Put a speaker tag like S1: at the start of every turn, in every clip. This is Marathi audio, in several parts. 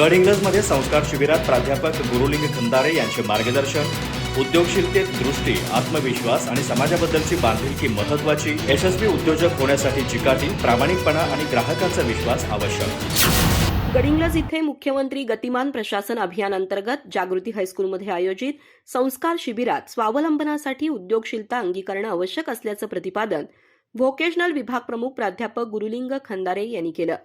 S1: गडहिंग्लजमध्ये संस्कार शिबिरात प्राध्यापक गुरुलिंग खंदारे यांचे मार्गदर्शन उद्योगशीलतेत दृष्टी आत्मविश्वास आणि समाजाबद्दलची बांधिलकी महत्वाची यशस्वी उद्योजक होण्यासाठी चिकाटी प्रामाणिकपणा आणि ग्राहकांचा विश्वास आवश्यक.
S2: गडिंग्लज इथे मुख्यमंत्री गतिमान प्रशासन अभियान अंतर्गत जागृती हायस्कूलमध्ये आयोजित संस्कार शिबिरात स्वावलंबनासाठी उद्योगशीलता अंगीकरणं आवश्यक असल्याचं प्रतिपादन व्होकेशनल विभाग प्रमुख प्राध्यापक गुरुलिंग खंदारे यांनी केलं.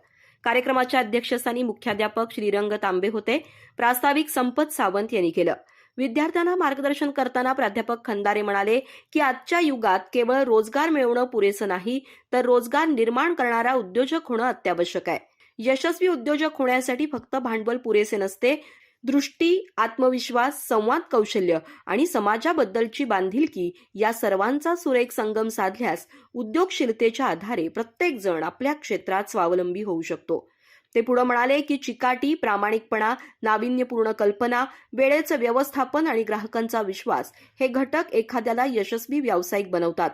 S2: कार्यक्रमाच्या अध्यक्षस्थानी मुख्याध्यापक श्रीरंग तांबे होते. प्रास्ताविक संपत सावंत यांनी केलं. विद्यार्थ्यांना मार्गदर्शन करताना प्राध्यापक खंदारे म्हणाले की आजच्या युगात केवळ रोजगार मिळवणं पुरेसं नाही तर रोजगार निर्माण करणारा उद्योजक होणं अत्यावश्यक आहे. यशस्वी उद्योजक होण्यासाठी फक्त भांडवल पुरेसे नसते दृष्टी आत्मविश्वास संवाद कौशल्य आणि समाजाबद्दलची बांधिलकी या सर्वांचा सुरेख संगम साधल्यास उद्योगशीलतेच्या आधारे प्रत्येक जण आपल्या क्षेत्रात स्वावलंबी होऊ शकतो. ते पुढे म्हणाले की चिकाटी प्रामाणिकपणा नाविन्यपूर्ण कल्पना वेळेचं व्यवस्थापन आणि ग्राहकांचा विश्वास हे घटक एखाद्याला यशस्वी व्यावसायिक बनवतात.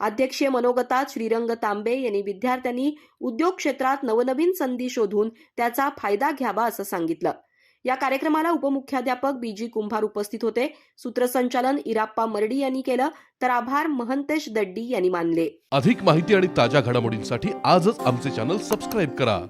S2: अध्यक्षीय मनोगतात श्रीरंग तांबे यांनी विद्यार्थ्यांनी उद्योग क्षेत्रात नवनवीन संधी शोधून त्याचा फायदा घ्यावा असं सांगितलं. या कार्यक्रमाला उपमुख्याध्यापक बीजी कुंभार उपस्थित होते. सूत्रसंचालन इराप्पा मर्डी यांनी केलं. तर आभार महंतेश दड्डी यांनी मानले.
S3: अधिक माहिती आणि ताज्या घडामोडींसाठी आजच आमचे चॅनल सबस्क्राईब करा.